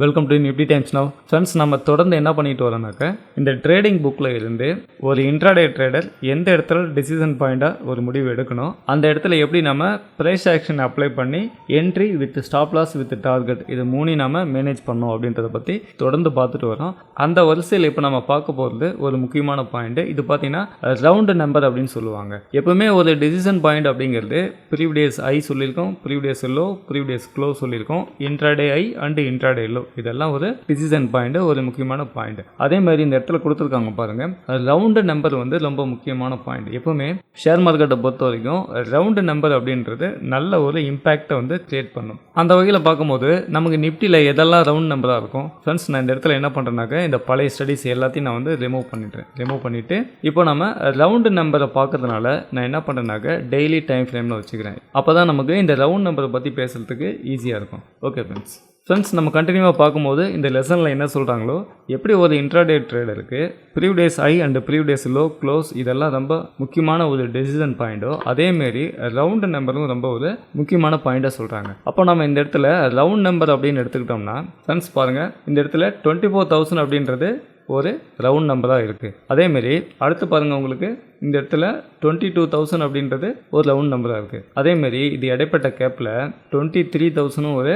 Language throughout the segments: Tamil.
Welcome to Nifty Times Now friends நம்ம தொடர்ந்து என்ன பண்ணிட்டு வரோம்னாக்க இந்த ட்ரேடிங் புக்கில் இருந்து ஒரு இன்ட்ராடே ட்ரேடர் எந்த இடத்துல டிசிஷன் பாயிண்ட்டாக ஒரு முடிவு எடுக்கணும் அந்த இடத்துல எப்படி நம்ம ப்ரைஸ் ஆக்ஷன் அப்ளை பண்ணி entry with stop loss with target இது மூணையும் நம்ம மேனேஜ் பண்ணோம் அப்படின்றத பற்றி தொடர்ந்து பார்த்துட்டு வரோம். அந்த வரிசையில் இப்போ நம்ம பார்க்க போகிறது ஒரு முக்கியமான பாயிண்ட் இது பார்த்தீங்கன்னா ரவுண்டு நம்பர் அப்படின்னு சொல்லுவாங்க. எப்பவுமே ஒரு டிசிஷன் பாயிண்ட் அப்படிங்கிறது ப்ரீவியஸ் ஐ சொல்லியிருக்கோம் ப்ரீவியஸ் லோ ப்ரீவியஸ் க்ளோ சொல்லியிருக்கோம். Intraday high and intraday low இதெல்லாம் ஒரு டிசிஷன் பாயிண்ட் ஒரு முக்கியமான பாயிண்ட் அதே மாதிரி இந்த இடத்துல கொடுத்துருக்காங்க பாருங்க. ரவுண்டு நம்பர் வந்து ரொம்ப முக்கியமான பாயிண்ட் எப்பவுமே ஷேர் மார்க்கெட்டை பொறுத்த வரைக்கும் ரவுண்டு நம்பர் அப்படின்றது நல்ல ஒரு இம்பேக்டை வந்து கிரியேட் பண்ணும். அந்த வகையில் பார்க்கும்போது நமக்கு நிப்டியில் எதெல்லாம் ரவுண்ட் நம்பராக இருக்கும்? ஃப்ரெண்ட்ஸ் நான் இந்த இடத்துல என்ன பண்ணுறேன்னாக்க இந்த பழைய ஸ்டடீஸ் எல்லாத்தையும் நான் வந்து ரிமூவ் பண்ணிட்டேன் ரிமூவ் பண்ணிவிட்டு இப்போ நம்ம ரவுண்டு நம்பரை பார்க்கறதுனால நான் என்ன பண்ணுறேன்னாக்க டெய்லி டைம் ஃப்ரேமில் வச்சுக்கிறேன். அப்போ தான் நமக்கு இந்த ரவுண்ட் நம்பரை பற்றி பேசுகிறதுக்கு ஈஸியாக இருக்கும். ஓகே ஃப்ரெண்ட்ஸ் ஃப்ரெண்ட்ஸ் நம்ம கண்டினியூவாக பார்க்கும்போது இந்த லெசனில் என்ன சொல்கிறாங்களோ எப்படி ஒரு intraday ட்ரேடருக்கு previous high and previous low close இதெல்லாம் ரொம்ப முக்கியமான ஒரு டெசிஷன் பாயிண்ட்டோ அதேமாரி ரவுண்டு நம்பரும் ரொம்ப ஒரு முக்கியமான பாயிண்ட்டாக சொல்கிறாங்க அப்போ நம்ம இந்த இடத்துல ரவுண்ட் நம்பர் அப்படின்னு எடுத்துக்கிட்டோம்னா ஃப்ரெண்ட்ஸ் பாருங்கள் இந்த இடத்துல டுவெண்ட்டி ஃபோர் தௌசண்ட் அப்படின்றது ஒரு ரவுண்ட் நம்பராக இருக்குது அதேமாரி அடுத்து பாருங்கள் உங்களுக்கு இந்த இடத்துல டுவெண்ட்டி டூ தௌசண்ட் அப்படின்றது ஒரு ரவுண்ட் நம்பராக இருக்குது அதேமாரி இது இடைப்பட்ட கேப்பில் டுவெண்ட்டி த்ரீ தௌசண்டும் ஒரு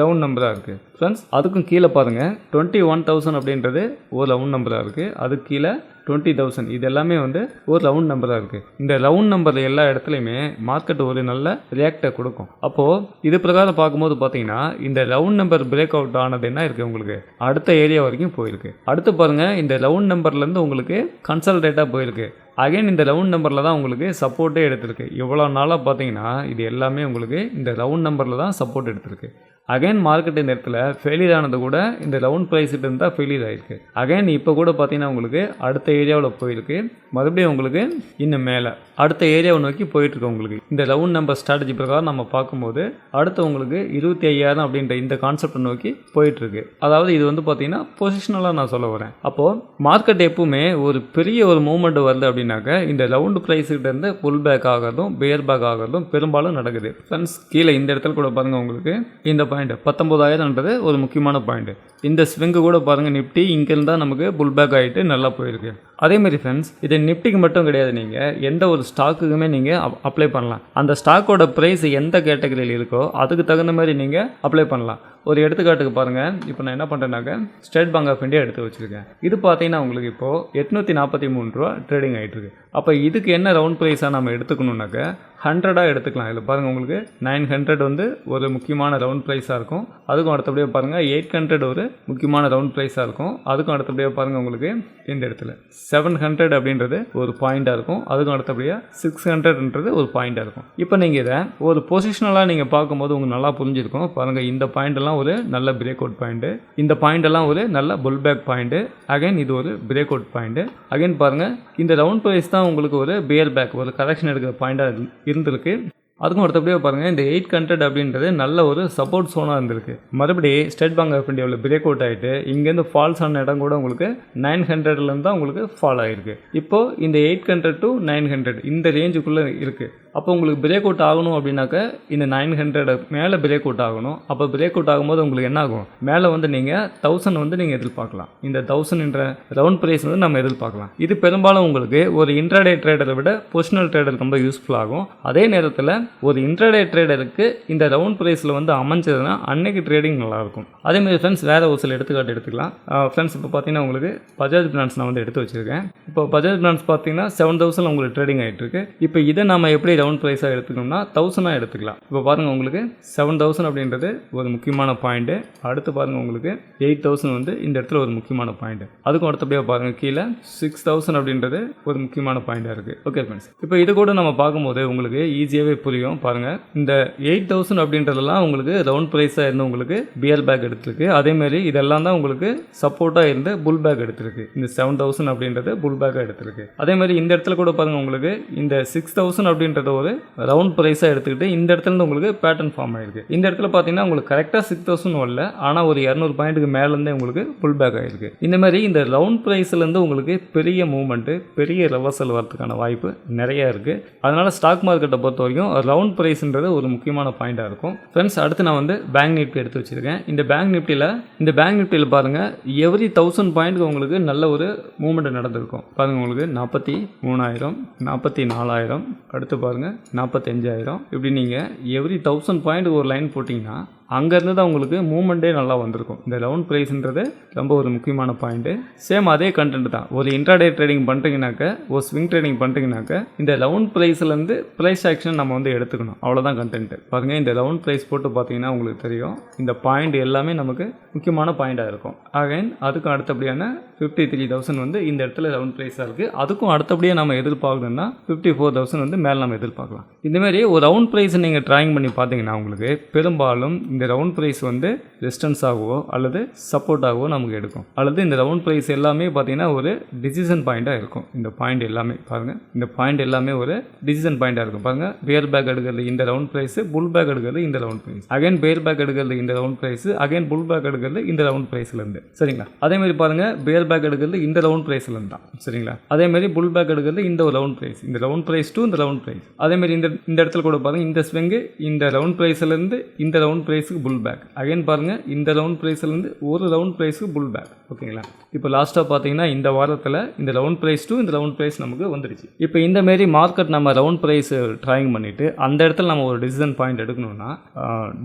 ரவுண்ட் நம்பராக இருக்குது ஃப்ரெண்ட்ஸ் அதுக்கும் கீழே பாருங்கள் டுவெண்ட்டி ஒன் தௌசண்ட் அப்படின்றது ஒரு ரவுண்ட் நம்பராக இருக்குது அதுக்கு கீழே டுவெண்ட்டி தௌசண்ட் இது எல்லாமே வந்து ஒரு ரவுண்ட் நம்பராக இருக்குது இந்த ரவுண்ட் நம்பர் எல்லா இடத்துலையுமே மார்க்கெட் ஒரு நல்ல ரியாக்டை கொடுக்கும். அப்போது இது பிரகாரம் பார்க்கும்போது பார்த்தீங்கன்னா இந்த ரவுண்ட் நம்பர் பிரேக் அவுட் ஆனது என்ன இருக்குது உங்களுக்கு? அடுத்த ஏரியா வரைக்கும் போயிருக்கு. அடுத்து பாருங்கள் இந்த ரவுண்ட் நம்பர்லேருந்து உங்களுக்கு கன்சல்டேட்டாக போயிருக்கு. அகைன் இந்த ரவுண்ட் நம்பரில் தான் உங்களுக்கு சப்போர்ட்டே எடுத்திருக்கு. இவ்வளோ நாளாக பார்த்தீங்கன்னா இது எல்லாமே உங்களுக்கு இந்த ரவுண்ட் நம்பரில் தான் சப்போர்ட் எடுத்திருக்கு. அகைன் மார்க்கெட் இந்த இடத்துல ஃபெயிலியர் ஆனது கூட இந்த ரவுண்ட் ப்ரைஸ்கிட்ட இருந்தால் ஃபெயிலியர் ஆகிருக்கு அகைன் இப்போ கூட பார்த்தீங்கன்னா உங்களுக்கு அடுத்த ஏரியாவில் போயிருக்கு. மறுபடியும் உங்களுக்கு இன்னும் மேலே. அடுத்த ஏரியாவை நோக்கி போயிட்டுருக்கு உங்களுக்கு. இந்த ரவுண்ட் நம்பர் ஸ்ட்ராட்டஜி பிரகாரம் நம்ம பார்க்கும்போது அடுத்து உங்களுக்கு இருபத்தி ஐயாயிரம் அப்படின்ற இந்த கான்செப்டை நோக்கி போயிட்டுருக்கு அதாவது இது வந்து பார்த்தீங்கன்னா பொசிஷனலாக நான் சொல்ல வரேன். அப்போது மார்க்கெட் எப்பவுமே ஒரு பெரிய ஒரு மூவ்மெண்ட் வருது அப்படின்னாக்க இந்த ரவுண்டு ப்ரைஸ்கிட்ட இருந்து புல் பேக் ஆகிறதும் பேர் பேக் ஆகிறதும் பெரும்பாலும் நடக்குது. ஃப்ரெண்ட்ஸ் கீழே இந்த இடத்துல கூட பாருங்கள் உங்களுக்கு. இந்த பாயிண்ட் பத்தொம்போதாயிரம்ன்றது ஒரு முக்கியமான பாயிண்ட் இந்த ஸ்விங்கு கூட பாருங்கள் நிஃப்டி இங்கேருந்து தான் நமக்கு புல் பேக் ஆகிட்டு நல்லா போயிருக்கு. அதேமாதிரி ஃப்ரெண்ட்ஸ் இது நிஃப்டிக்கு மட்டும் கிடையாது நீங்கள் எந்த ஒரு ஸ்டாக்குக்குமே நீங்கள் அப்ளை பண்ணலாம். அந்த ஸ்டாக்கோட ப்ரைஸ் எந்த கேட்டகரியில் இருக்கோ அதுக்கு தகுந்த மாதிரி நீங்கள் அப்ளை பண்ணலாம். ஒரு எடுத்துக்காட்டுக்கு பாருங்கள் இப்போ நான் என்ன பண்ணுறேன்னாக்க ஸ்டேட் பேங்க் ஆஃப் இந்தியா எடுத்து வச்சுருக்கேன். இது பார்த்தீங்கன்னா உங்களுக்கு இப்போது எட்நூற்றி நாற்பத்தி மூணு ரூபா ட்ரேடிங் ஆகிட்டுருக்கு அப்போ இதுக்கு என்ன ரவுண்ட் ப்ரைஸாக நம்ம எடுத்துக்கணுன்னாக்க ஹண்ட்ரடாக எடுத்துக்கலாம். இதில் பாருங்கள் உங்களுக்கு நைன் ஹண்ட்ரட் வந்து ஒரு முக்கியமான ரவுண்ட் ப்ரைஸாக இருக்கும். அதுக்கும் அடுத்தபடியாக பாருங்கள் எயிட் ஹண்ட்ரட் ஒரு முக்கியமான ரவுண்ட் ப்ரைஸாக இருக்கும். அதுக்கும் அடுத்தபடியாக பாருங்கள் உங்களுக்கு இந்த இடத்துல செவன் ஹண்ட்ரட் அப்படின்றது ஒரு பாயிண்ட்டாக இருக்கும். அதுக்கும் அடுத்தபடியாக சிக்ஸ் ஹண்ட்ரட்ன்றது ஒரு பாயிண்ட்டாக இருக்கும். இப்போ நீங்கள் இதை ஒரு பொசிஷனலாக நீங்கள் பார்க்கும்போது உங்களுக்கு நல்லா புரிஞ்சிருக்கும். பாருங்கள் இந்த பாயிண்ட்லாம் இதெல்லாம் ஒரு நல்ல பிரேக் அவுட் பாயிண்ட்டு இந்த பாயிண்ட் எல்லாம் ஒரு நல்ல புல் பேக் பாயிண்ட்டு அகைன் இது ஒரு பிரேக் அவுட் பாயிண்ட்டு அகைன் பாருங்கள் இந்த ரவுண்ட் ப்ரைஸ் தான் உங்களுக்கு ஒரு பியர் பேக் ஒரு கரெக்ஷன் எடுக்கிற பாயிண்ட்டாக இருந்திருக்கு. அதுக்கும் அடுத்தபடியாக பாருங்கள் இந்த எயிட் ஹண்ட்ரட் அப்படின்றது நல்ல ஒரு சப்போர்ட் சோனாக இருந்திருக்கு. மறுபடி ஸ்டேட் பேங்க் ஆஃப் இந்தியாவில் பிரேக் அவுட் ஆகிட்டு இங்கேருந்து ஃபால்ஸ் ஆன இடம் கூட உங்களுக்கு நைன் ஹண்ட்ரட்லேருந்து தான் உங்களுக்கு ஃபால் ஆகிருக்கு இப்போது இந்த eight hundred to nine hundred இந்த ரேஞ்சுக்குள்ளே இருக்குது அப்போ உங்களுக்கு பிரேக் அவுட் ஆகணும் அப்படின்னாக்க இந்த நைன் ஹண்ட்ரட் மேலே பிரேக் அவுட் ஆகணும். அப்போ பிரேக் அவுட் ஆகும்போது உங்களுக்கு என்ன ஆகும்? மேலே வந்து நீங்கள் தௌசண்ட் வந்து நீங்கள் எதிர்பார்க்கலாம். இந்த தௌசண்ட் என்ற ரவுண்ட் ப்ரைஸ் வந்து நம்ம எதிர்பார்க்கலாம். இது பெரும்பாலும் உங்களுக்கு ஒரு இன்ட்ராடே ட்ரேடரை விட பொசிஷனல் ட்ரேடருக்கு ரொம்ப யூஸ்ஃபுல் ஆகும். அதே நேரத்தில் ஒரு இன்ட்ராடே ட்ரேடருக்கு இந்த ரவுண்ட் ப்ரைஸில் வந்து அமைஞ்சதுன்னா அன்னைக்கு ட்ரேடிங் நல்லாயிருக்கும். அதேமாதிரி ஃப்ரெண்ட்ஸ் வேறு ஒரு சில எடுத்துக்காட்டு எடுத்துக்கலாம். ஃப்ரெண்ட்ஸ் இப்போ பார்த்தீங்கன்னா உங்களுக்கு பஜாஜ் பிரான்ஸ் நான் வந்து எடுத்து வச்சுருக்கேன். இப்போ பஜாஜ் பிரான்ஸ் பார்த்தீங்கன்னா செவன் தௌசண்ட் உங்களுக்கு ட்ரேடிங் ஆகிட்டு இருக்கு இப்போ இதை நம்ம எப்படி ரவுண்ட் ப்ரைஸாக எடுத்துக்கணும்னா தௌசண்டாக எடுத்துக்கலாம். இப்போ பாருங்கள் உங்களுக்கு செவன் தௌசண்ட் அப்படின்றது ஒரு முக்கியமான பாயிண்ட்டு அடுத்து பாருங்கள் உங்களுக்கு எயிட் தௌசண்ட் வந்து இந்த இடத்துல ஒரு முக்கியமான பாயிண்ட் அதுக்கும் அடுத்தபடியாக பாருங்கள் கீழே சிக்ஸ் தௌசண்ட் அப்படின்றது ஒரு முக்கியமான பாயிண்ட்டாக இருக்குது ஓகே ஃப்ரெண்ட்ஸ் இப்போ இது கூட நம்ம பார்க்கும்போது உங்களுக்கு ஈஸியாகவே புரியும். பாருங்கள் இந்த எயிட் தௌசண்ட் அப்படின்றதெல்லாம் உங்களுக்கு ரவுண்ட் ப்ரைஸாக இருந்து உங்களுக்கு பியர் பேக் எடுத்திருக்கு. அதேமாரி இதெல்லாம் தான் உங்களுக்கு சப்போர்ட்டாக இருந்து புல் பேக் எடுத்துருக்கு. இந்த செவன் தௌசண்ட் அப்படின்றது புல் பேக்காக எடுத்திருக்கு. அதேமாதிரி இந்த இடத்துல கூட பாருங்கள் உங்களுக்கு இந்த சிக்ஸ் தௌசண்ட் அப்படின்றத ஒரு ரவுண்ட் ப்ரைஸாக எடுத்துக்கிட்டு இந்த இடத்துலேருந்து உங்களுக்கு பேட்டர்ன் ஃபார்ம் ஆயிருக்கு. இந்த இடத்துல பார்த்தீங்கன்னா உங்களுக்கு கரெக்டாக சிக்ஸ் தௌசண்ட் வரல. ஆனால் ஒரு இரநூறு பாயிண்ட்டுக்கு மேலேருந்தே உங்களுக்கு புல் பேக் ஆயிருக்கு. இந்த மாதிரி இந்த ரவுண்ட் ப்ரைஸ்லேருந்து உங்களுக்கு பெரிய மூவ்மெண்ட்டு பெரிய ரிவர்சல் வரதுக்கான வாய்ப்பு நிறையா இருக்குது அதனால் ஸ்டாக் மார்க்கெட்டை பொறுத்த வரைக்கும் ரவுண்ட் ப்ரைஸ்ன்றது ஒரு முக்கியமான பாயிண்ட்டாக இருக்கும். ஃப்ரெண்ட்ஸ் அடுத்து நான் வந்து பேங்க் நிஃப்டி எடுத்து வச்சுருக்கேன். இந்த பேங்க் நிஃப்டியில் இந்த பேங்க் நிஃப்டியில் பாருங்கள் எவ்ரி தௌசண்ட் பாயிண்ட்க்கு உங்களுக்கு நல்ல ஒரு மூவ்மெண்ட் நடந்திருக்கும். பாருங்கள் உங்களுக்கு நாற்பத்தி மூணாயிரம் நாற்பத்தி நாலாயிரம் அடுத்து பாருங்கள் நாற்பத்தஞ்சாயிரம் இப்படி நீங்கள் எவ்ரி தௌசண்ட் பாயிண்ட் ஒரு லைன் போட்டிங்கன்னா அங்கேருந்து தான் உங்களுக்கு மூவ்மெண்ட்டே நல்லா வந்திருக்கும். இந்த ரவுண்ட் ப்ரைஸ்ன்றது ரொம்ப ஒரு முக்கியமான பாயிண்ட்டு சேம் அதே கண்டென்ட் தான். ஒரு இன்ட்ராடே ட்ரேடிங் பண்ணுறீங்கனாக்க ஒரு ஸ்விங் ட்ரேடிங் பண்ணுறீங்கனாக்க இந்த ரவுண்ட் ப்ரைஸ்லேருந்து ப்ரைஸ் ஆக்ஷன் நம்ம வந்து எடுத்துக்கணும். அவ்வளோதான் கண்டென்ட் பாருங்கள் இந்த ரவுண்ட் ப்ரைஸ் போட்டு பார்த்தீங்கன்னா உங்களுக்கு தெரியும். இந்த பாயிண்ட் எல்லாமே நமக்கு முக்கியமான பாயிண்ட்டாக இருக்கும். அகைன் அதுக்கும் அடுத்தபடியான ஃபிஃப்டி த்ரீ தௌசண்ட் வந்து இந்த இடத்துல ரவுண்ட் ப்ரைஸாக இருக்குது அதுக்கும் அடுத்தபடியாக நம்ம எதிர்பார்க்கணும்னா ஃபிஃப்டி ஃபோர் தௌசண்ட் வந்து மேலே நம்ம எதிர்பார்க்கலாம். இந்தமாரி ஒரு ரவுண்ட் ப்ரைஸ் நீங்கள் ட்ராயிங் பண்ணி பார்த்தீங்கன்னா உங்களுக்கு பெரும்பாலும் இந்த இந்த ரவுண்ட் ப்ரைஸ் வந்து ரெசிஸ்டன்ஸாகவோ அல்லது சப்போர்ட் ஆகவோ நமக்கு எடுக்கும் அல்லது இந்த ரவுண்ட் ப்ரைஸ் எல்லாமே பார்த்தீங்கன்னா ஒரு டிசிஷன் பாயிண்ட்டாக இருக்கும் இந்த பாயிண்ட் எல்லாமே பாருங்கள் இந்த பாயிண்ட் எல்லாமே ஒரு டிசிஷன் பாயிண்ட்டாக இருக்கும் பாருங்கள் பேர் பேக் எடுக்கிறது இந்த ரவுண்ட் ப்ரைஸ் புல் பேக் எடுக்கிறது இந்த round prize again pair back எடுக்கிறது இந்த round prize again pull back எடுக்கிறது இந்த ரவுண்ட் ப்ரைஸ்லேருந்து சரிங்களா அதே மாதிரி பாருங்கள் பேர் பேக் எடுக்கிறது இந்த ரவுண்ட் ப்ரைஸ்லேருந்து தான் சரிங்களா அதே மாதிரி புல் பேக் எடுக்கிறது இந்த ரவுண்ட் ப்ரைஸ் இந்த ரவுண்ட் ப்ரைஸ் டு இந்த ரவுண்ட் ப்ரைஸ் அதே மாதிரி இந்த இந்த இடத்துல கூட பாருங்கள் இந்த ஸ்விங்கு இந்த ரவுண்ட் ப்ரைஸ்லேருந்து இந்த ரவுண்ட் ப்ரைஸ் ப்ரைஸுக்கு புல் பேக் அகைன் பாருங்கள் இந்த ரவுண்ட் ப்ரைஸ்லேருந்து ஒரு ரவுண்ட் ப்ரைஸுக்கு புல் பேக் ஓகேங்களா இப்போ லாஸ்ட்டாக பார்த்தீங்கன்னா இந்த வாரத்தில் இந்த ரவுண்ட் ப்ரைஸ் டூ இந்த ரவுண்ட் ப்ரைஸ் நமக்கு வந்துடுச்சு இப்போ இந்த மாரி மார்க்கெட் நம்ம ரவுண்ட் ப்ரைஸ் ட்ராயிங் பண்ணிவிட்டு அந்த இடத்துல நம்ம ஒரு டிசிஷன் பாயிண்ட் எடுக்கணும்னா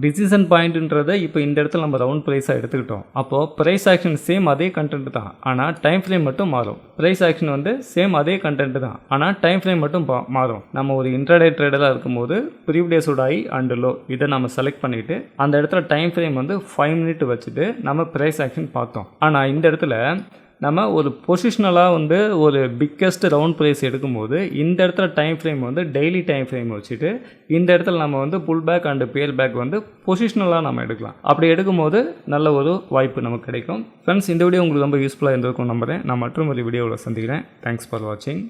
டிசிஷன் பாயிண்ட்டுன்றதை இப்போ இந்த இடத்துல நம்ம ரவுண்ட் ப்ரைஸாக எடுத்துக்கிட்டோம். அப்போது ப்ரைஸ் ஆக்ஷன் சேம் அதே கண்டென்ட் தான். ஆனால் டைம் ஃப்ரேம் மட்டும் மாறும். ப்ரைஸ் ஆக்ஷன் வந்து சேம் அதே கண்டென்ட் தான். ஆனால் டைம் ஃப்ரேம் மட்டும் மாறும். நம்ம ஒரு இன்டர்டே ட்ரேடராக இருக்கும்போது ப்ரீவியஸோட ஐ அண்ட் லோ இதை நம்ம செலக்ட் பண்ணிவிட்டு அந்த இடத்துல டைம் ஃப்ரேம் வந்து ஃபைவ் மினிட் வச்சுட்டு நம்ம ப்ரைஸ் ஆக்ஷன் பார்த்தோம். ஆனால் இந்த இடத்துல நம்ம ஒரு பொசிஷ்னலாக வந்து ஒரு பிக்கஸ்ட் ரவுண்ட் ப்ரைஸ் எடுக்கும்போது இந்த இடத்துல டைம் ஃப்ரேம் வந்து டெய்லி டைம் ஃப்ரேம் வச்சுட்டு இந்த இடத்துல நம்ம வந்து pull back and bear back வந்து பொசிஷ்னலாக நம்ம எடுக்கலாம். அப்படி எடுக்கும்போது நல்ல ஒரு வாய்ப்பு நமக்கு கிடைக்கும். ஃப்ரெண்ட்ஸ் இந்த வீடியோ உங்களுக்கு ரொம்ப யூஸ்ஃபுல்லாக இருந்திருக்கும் நம்புறேன். நான் மற்றும் ஒரு வீடியோவில் சந்திக்கிறேன். தேங்க்ஸ் ஃபார் வாட்சிங்